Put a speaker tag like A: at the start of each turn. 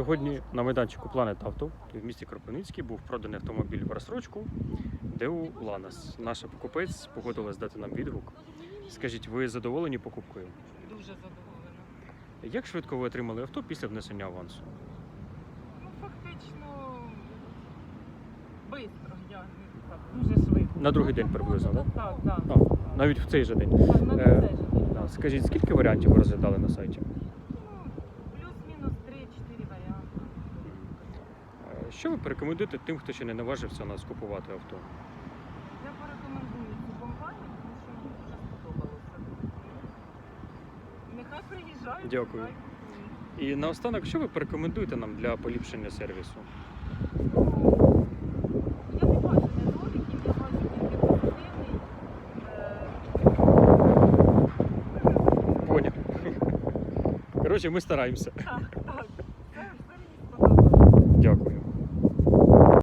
A: Сьогодні на майданчику Planet Auto в місті Кропивницький був проданий автомобіль в розстрочку ДЕУ Ланас. Наша покупець погодилась дати нам відгук. Скажіть, ви задоволені покупкою?
B: Дуже задоволена.
A: Як швидко ви отримали авто після внесення авансу?
B: Ну, фактично, швидко, я дуже швидко.
A: На другий день приблизно, так?
B: Так, так.
A: Навіть в цей же день.
B: Так, на
A: Е,
B: це ж,
A: Да. Скажіть, скільки варіантів ви розглядали на сайті?
B: Ну, плюс-мінус 3-4 варіанти.
A: Е, Що ви порекомендуєте тим, хто ще не наважився нас купувати авто?
B: Я порекомендую цю компанію, тому що мені дуже сподобалося. Нехай приїжджають.
A: Дякую.
B: нехай.
A: І наостанок, що ви порекомендуєте нам для поліпшення сервісу?
B: Ну, Я не бачу недоліків, я бачу тільки позитивний. Е,
A: Поняв. Коротше, ми стараємося.
B: Так.